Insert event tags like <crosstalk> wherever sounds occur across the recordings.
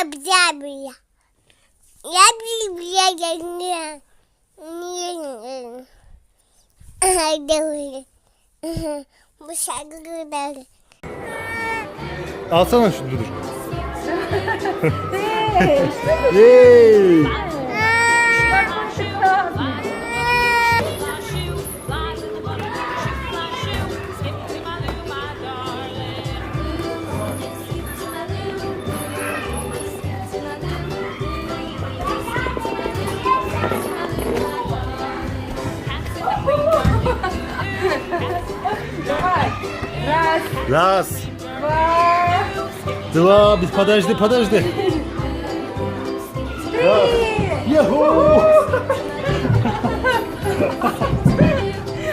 yapacağım. Yapayım bir yerine. Niye? Hadi öyle. <laughs> Bu şarkılar. Alsana şunu dur. Yay! Раз. Раз. Два. Два. Подожди, подожди. Три. Йогу!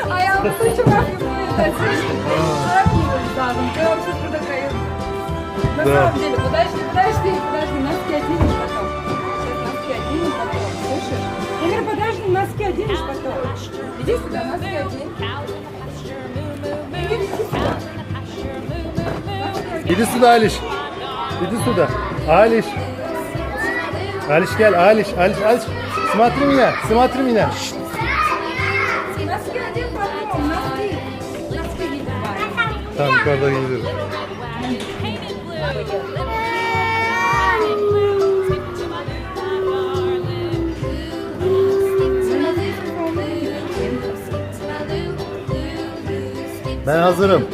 А я вам слышу, как вы ну, Я вам сейчас продаю. На самом деле, подожди, подожди, подожди, носки оденешь потом. Сейчас носки оденешь потом, слышишь? Эмир, подожди, носки оденешь потом. Иди сюда, носки оденешь. Gidisu da Aliş. Gidisu da. Aliş. Aliş gel Aliş. Aliş Aliş. Smatri mine. Smatri mine. Tamam yukarıda gidiyorum. Ben hazırım.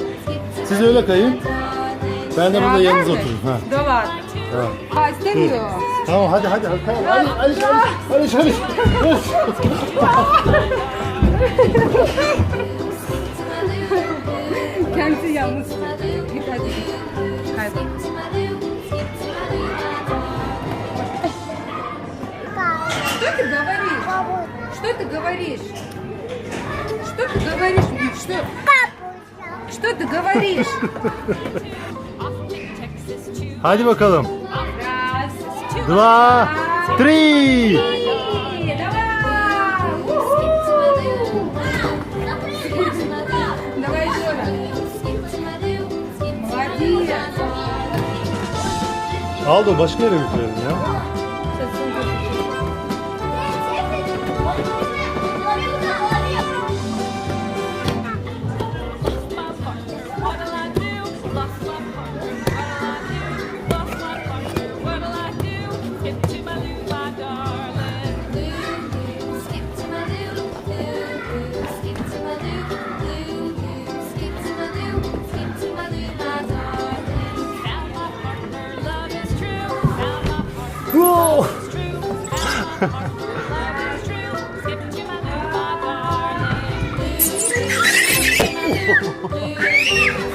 Siz öyle kayın. Ben de burada yanınıza oturayım. Ha, Да ладно. tamam. А, istemiyor. Tamam hadi hadi. hadi. Tamam. Aliş Aliş Aliş. Aliş Aliş. Kendisi yalnız. Git hadi git. Kaybol. Что ты говоришь? Что ты говоришь? Что ты говоришь? Вик? Что, что ты говоришь? Hadi bakalım. Dva, tri. Aldo başka yere bitirelim ya.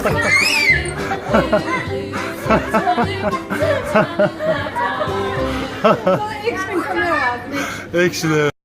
Action. Action.